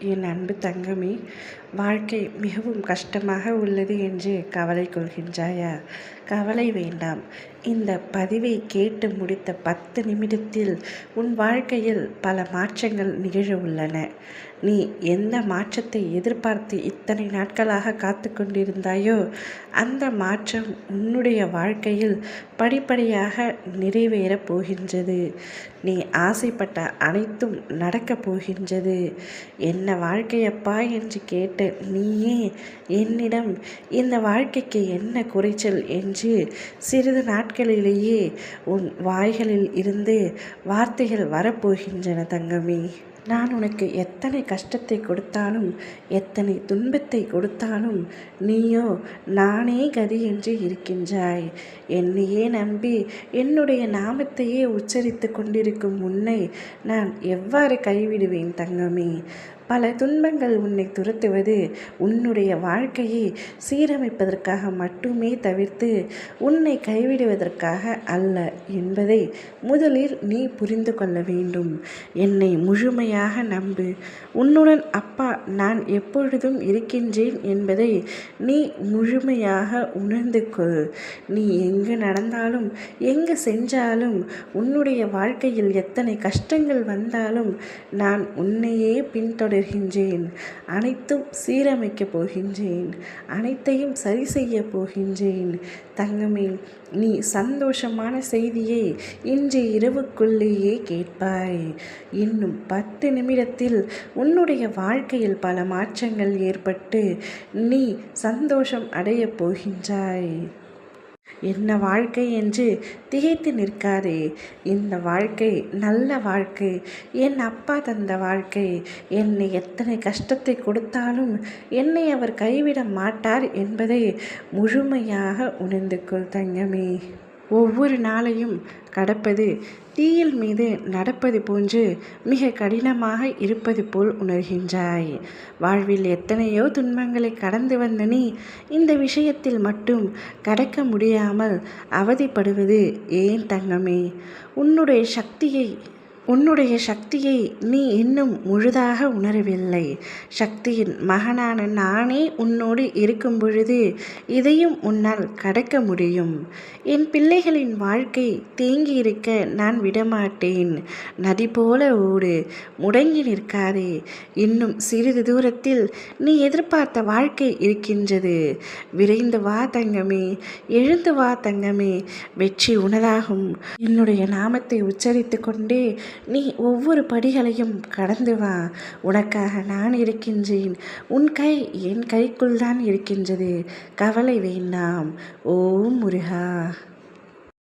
என் அன்பு தங்கமே வாழ்க்கை மிகவும் கஷ்டமாக உள்ளது என்று கவலை கொள்கின்றாயா? கவலை வேண்டாம். இந்த பதிவை கேட்டு முடித்த பத்து நிமிடத்தில் உன் வாழ்க்கையில் பல மாற்றங்கள் நிகழ உள்ளன. நீ எந்த மாற்றத்தை எதிர்பார்த்து இத்தனை நாட்களாக காத்து கொண்டிருந்தாயோ அந்த மாற்றம் உன்னுடைய வாழ்க்கையில் படிப்படியாக நிறைவேறப் போகின்றது. நீ ஆசைப்பட்ட அனைத்தும் நடக்கப் போகின்றது. என்ன வாழ்க்கையப்பா என்று கேட்ட நீயே என்னிடம் இந்த வாழ்க்கைக்கு என்ன குறைச்சல் என்று சிறிது நாட்களிலேயே உன் வாய்களில் இருந்து வார்த்தைகள் வரப்போகின்றன தங்கமே. நான் உனக்கு எத்தனை கஷ்டத்தை கொடுத்தாலும் எத்தனை துன்பத்தை கொடுத்தாலும் நீயோ நானே கதி என்று இருக்கின்றாய். என்னையே நம்பி என்னுடைய நாமத்தையே உச்சரித்து கொண்டிருக்கும் உன்னை நான் எவ்வாறு கைவிடுவேன் தங்கமே? பல துன்பங்கள் உன்னை துரத்துவது உன்னுடைய வாழ்க்கையை சீரமைப்பதற்காக மட்டுமே தவிர்த்து உன்னை கைவிடுவதற்காக அல்ல என்பதை முதலில் நீ புரிந்து கொள்ள வேண்டும். என்னை முழுமையாக நம்பு. உன்னுடன் அப்பா நான் எப்பொழுதும் இருக்கின்றேன் என்பதை நீ முழுமையாக உணர்ந்து கொள். நீ எங்கு நடந்தாலும் எங்கு சென்றாலும் உன்னுடைய வாழ்க்கையில் எத்தனை கஷ்டங்கள் வந்தாலும் நான் உன்னையே பின்தொடர் வருகின்றேன் அனைத்தும் சீரமைக்கப் போகின்றேன். அனைத்தையும் சரி செய்ய போகின்றேன். தங்கமே நீ சந்தோஷமான செய்தியை இன்று இரவுக்குள்ளேயே கேட்பாய். இன்னும் பத்து நிமிடத்தில் உன்னுடைய வாழ்க்கையில் பல மாற்றங்கள் ஏற்பட்டு நீ சந்தோஷம் அடையப் போகின்றாய். என்ன வாழ்க்கை என்று திகைத்து நிற்காதே. இந்த வாழ்க்கை நல்ல வாழ்க்கை. என் அப்பா தந்த வாழ்க்கை. என்னை எத்தனை கஷ்டத்தை கொடுத்தாலும் என்னை அவர் கைவிட மாட்டார் என்பதை முழுமையாக உணர்ந்து கொள் தங்கமே. ஒவ்வொரு நாளையும் கடப்பது. தீயில் மீது நடப்பது போன்று மிக கடினமாக இருப்பது போல் உணர்கின்றாய். வாழ்வில் எத்தனையோ துன்பங்களை கடந்து வந்த நீ இந்த விஷயத்தில் மட்டும் கடக்க முடியாமல் அவதிப்படுவது ஏன் தங்கமே? உன்னுடைய சக்தியை உன்னுடைய சக்தியை நீ இன்னும் முழுதாக உணரவில்லை. சக்தியின் மகனான நானே உன்னோடு இருக்கும் பொழுது இதையும் உன்னால் கடக்க முடியும். என் பிள்ளைகளின் வாழ்க்கை தேங்கியிருக்க நான் விடமாட்டேன். நதி போல ஓடு முடங்கி நிற்காதே. இன்னும் சிறிது தூரத்தில் நீ எதிர்பார்த்த வாழ்க்கை இருக்கின்றது. விரைந்து வா தங்கமே எழுந்து வா தங்கமே வெற்றி உனதாகும். என்னுடைய நாமத்தை உச்சரித்து கொண்டே நீ ஒவ்வொரு படிகளையும் கடந்து வா. உனக்காக நான் இருக்கின்றேன். உன் கை என் கைக்குள் தான் இருக்கின்றது. கவலை வேண்டாம். ஓம் முருகா.